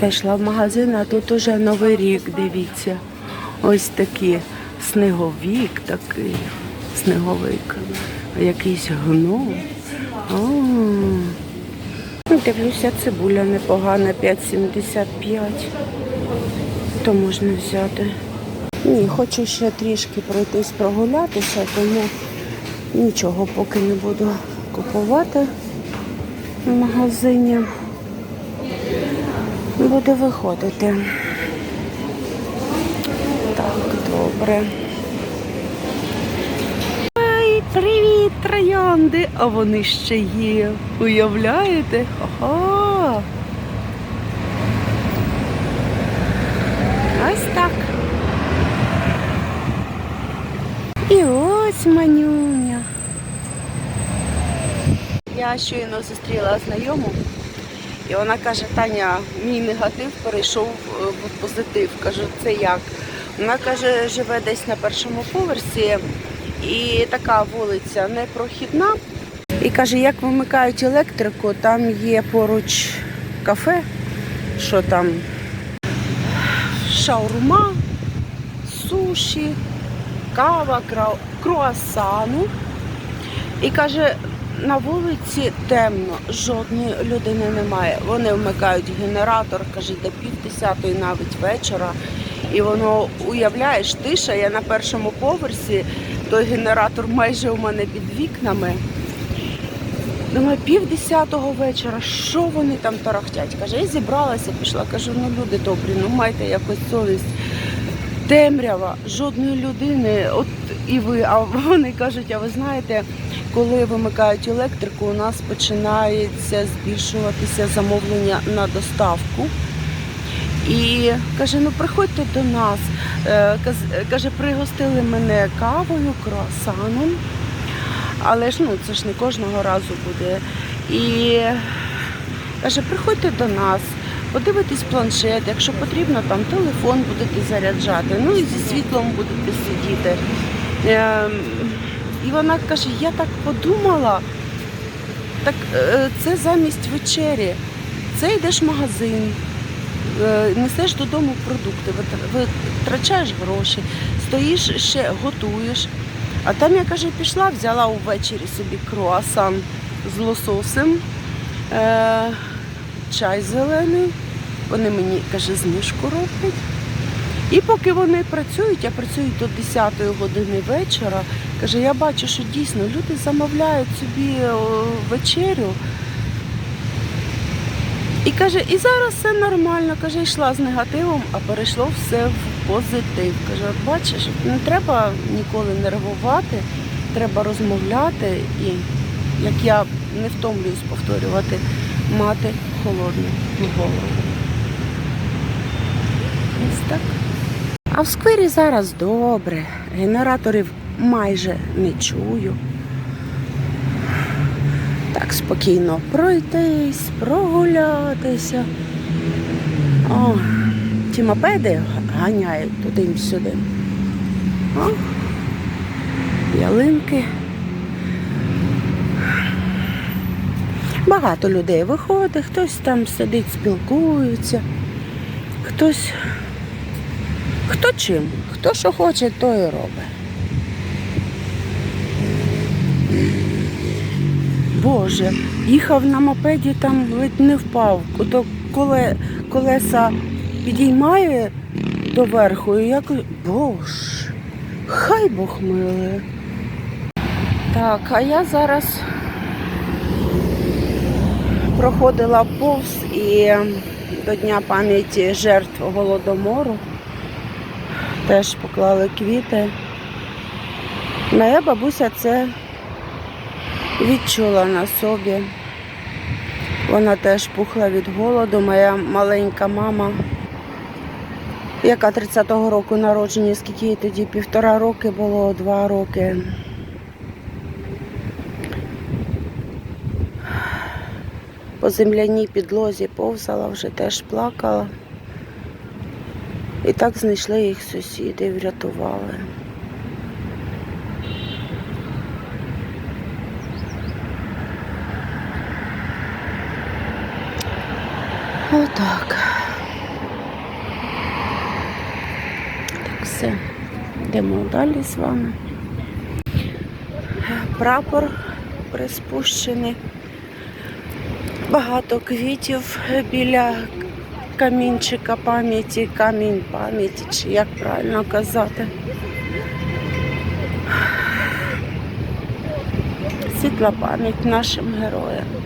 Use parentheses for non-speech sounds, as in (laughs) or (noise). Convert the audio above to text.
Зайшла в магазин, а тут уже новий рік, дивіться. Ось такі сніговік такий, сніговик, якийсь гном. Дивлюся, цибуля непогана, 5,75. То можна взяти. Ні, хочу ще трішки пройтись прогулятися, тому нічого поки не буду купувати в магазині. Буде виходити. Так, добре. Ай, привіт, троянди! А вони ще є. Уявляєте? Ага. Ось так. І ось манюня. Я щойно зустріла знайому, і вона каже, Таня, мій негатив перейшов е, в позитив. Кажу, це як? Вона каже, живе десь на першому поверсі, і така вулиця непрохідна. І каже, як вимикають електрику, там є поруч кафе, що там шаурма, суші, кава, круасану. І каже, на вулиці темно, жодної людини немає. Вони вмикають генератор, каже, до пів десятої навіть вечора. І воно уявляєш, тиша, я на першому поверсі, той генератор майже у мене під вікнами. Думаю, пів десятого вечора, що вони там тарахтять? Каже, я зібралася, пішла. Кажу, ну люди добрі, ну майте якось совість. Темрява, жодної людини, от і ви. А (laughs) вони кажуть, а ви знаєте, коли вимикають електрику, у нас починається збільшуватися замовлення на доставку. І каже, ну приходьте до нас. Е, Каже, пригостили мене кавою, круасаном. Але ж ну це ж не кожного разу буде. І каже, приходьте до нас, подивитесь планшет, якщо потрібно, там телефон будете заряджати, ну і зі світлом будете сидіти. І вона каже, я так подумала, так е, це замість вечері. Це йдеш в магазин, е, несеш додому продукти, витр- витрачаєш гроші, стоїш ще готуєш. А там я каже, пішла, взяла увечері собі круасан з лососем, е, чай зелений. Вони мені каже, знижку роблять. І поки вони працюють, я працюю до 10 години вечора. Каже, я бачу, що дійсно люди замовляють собі вечерю. І каже, і зараз все нормально. Каже, йшла з негативом, а перейшло все в позитив. Каже, бачиш, не треба ніколи нервувати, треба розмовляти і, як я не втомлююсь повторювати, мати холодну голову. Ось так. А в сквері зараз добре. Генераторів майже не чую. Так спокійно пройтись, прогулятися. О, ті мопеди ганяють туди-сюди. Ялинки. Багато людей виходить, хтось там сидить, спілкується, хтось хто чим, хто що хоче, то і робить. Боже, їхав на мопеді, там ледь не впав. То коле, колеса підіймає доверху і як. Боже, хай Бог милує. Так, а я зараз проходила повз і до Дня пам'яті жертв голодомору. Теж поклали квіти. Моя бабуся це відчула на собі. Вона теж пухла від голоду. Моя маленька мама, яка 30-го року народження, скільки їй тоді півтора роки було, два роки. По земляній підлозі повзала, вже теж плакала. І так знайшли їх сусіди врятували. Отак. Так, все. Йдемо далі з вами. Прапор приспущений. Багато квітів біля камінчика пам'яті, камінь пам'яті, чи як правильно казати. Світла пам'ять нашим героям.